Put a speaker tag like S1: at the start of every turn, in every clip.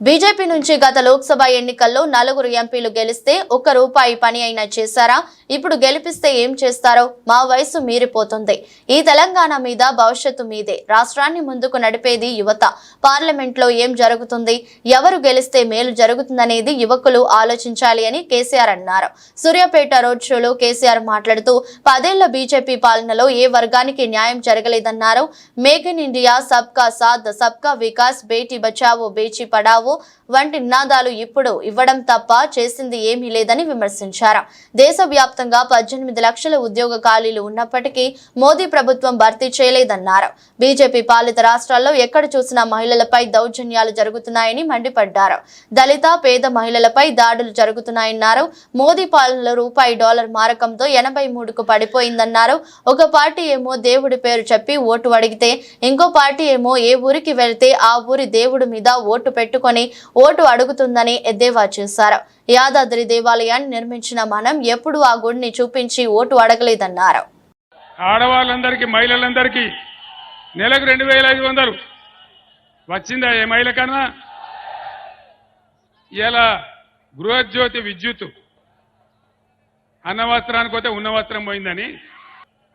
S1: BJP నుంచి గత లోక్సభ ఎన్నికల్లో నలుగురు ఎంపీలు గెలిస్తే ఒక్క రూపాయి పని అయినా చేశారా? ఇప్పుడు గెలిపిస్తే ఏం చేస్తారో మా వయసు మీరిపోతుంది. ఈ తెలంగాణ మీద భవిష్యత్తు మీదే. రాష్ట్రాన్ని ముందుకు నడిపేది యువత. పార్లమెంట్లో ఏం జరుగుతుంది? ఎవరు గెలిస్తే మేలు జరుగుతుందనేది యువకులు ఆలోచించాలి అని కేసీఆర్ అన్నారు. సూర్యాపేట రోడ్ షోలో కేసీఆర్ మాట్లాడుతూ పదేళ్ళ బీజేపీ పాలనలో ఏ వర్గానికి న్యాయం జరగలేదన్నారు. మేక్ ఇన్ ఇండియా సబ్కా సాథ్ సబ్కా వికాస్ బేటీ బచావో బేటీ పడావో చేశావు? వంటి నినాదాలు ఇప్పుడు ఇవ్వడం తప్ప చేసింది ఏమీ లేదని విమర్శించారు. దేశవ్యాప్తంగా పద్దెనిమిది లక్షల ఉద్యోగ ఖాళీలు ఉన్నప్పటికీ మోదీ ప్రభుత్వం భర్తీ చేయలేదన్నారు. బీజేపీ పాలిత రాష్ట్రాల్లో ఎక్కడ చూసినా మహిళలపై దౌర్జన్యాలు జరుగుతున్నాయని మండిపడ్డారు. దళిత పేద మహిళలపై దాడులు జరుగుతున్నాయన్నారు. మోదీ పాలనలో రూపాయి డాలర్ మారకంతో ఎనభై మూడుకు పడిపోయిందన్నారు. ఒక పార్టీ ఏమో దేవుడి పేరు చెప్పి ఓటు అడిగితే ఇంకో పార్టీ ఏమో ఏ ఊరికి వెళితే ఆ ఊరి దేవుడి మీద ఓటు పెట్టుకొని ఓటు అడుగుతుందని ఎద్దేవా చేశారు. యాదాద్రి దేవాలయాన్ని నిర్మించిన మనం ఎప్పుడు ఆ గుడిని చూపించి ఓటు అడగలేదన్నారు.
S2: ఆడవాళ్ళందరికీ మహిళలందరికీ నెలకు రెండు వేల ఐదు వందలు. వచ్చిందా ఏ మహిళ కన్నా? ఇలా గృహజ్యోతి విద్యుత్ అన్న వస్త్రానికి పోతే ఉన్న వస్త్రం పోయిందని.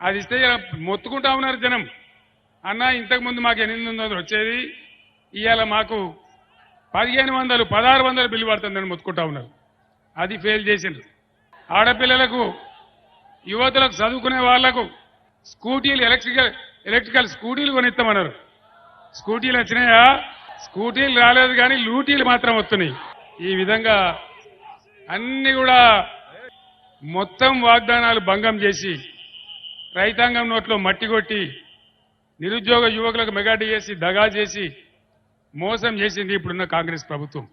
S2: అది ఇస్తే ఇలా మొత్తుకుంటా ఉన్నారు జనం. అన్న ఇంతకు ముందు మాకు ఎనిమిది వందలు వచ్చేది. ఇవాళ మాకు పదిహేను వందలు పదహారు వందలు బిల్లు పడుతుందని మొత్తుకుంటా ఉన్నారు. అది ఫెయిల్ చేసిండ్రు. ఆడపిల్లలకు యువతలకు చదువుకునే వాళ్ళకు స్కూటీలు ఎలక్ట్రికల్ ఎలక్ట్రికల్ స్కూటీలు కొనిస్తామన్నారు స్కూటీలు వచ్చినాయా? స్కూటీలు రాలేదు కానీ లూటీలు మాత్రం వస్తున్నాయి ఈ విధంగా అన్ని కూడా మొత్తం వాగ్దానాలు భంగం చేసి రైతాంగం నోట్లో మట్టి కొట్టి నిరుద్యోగ యువకులకు మెగాటి చేసి దగా చేసి మోసం చేసింది ఇప్పుడున్న కాంగ్రెస్ ప్రభుత్వం.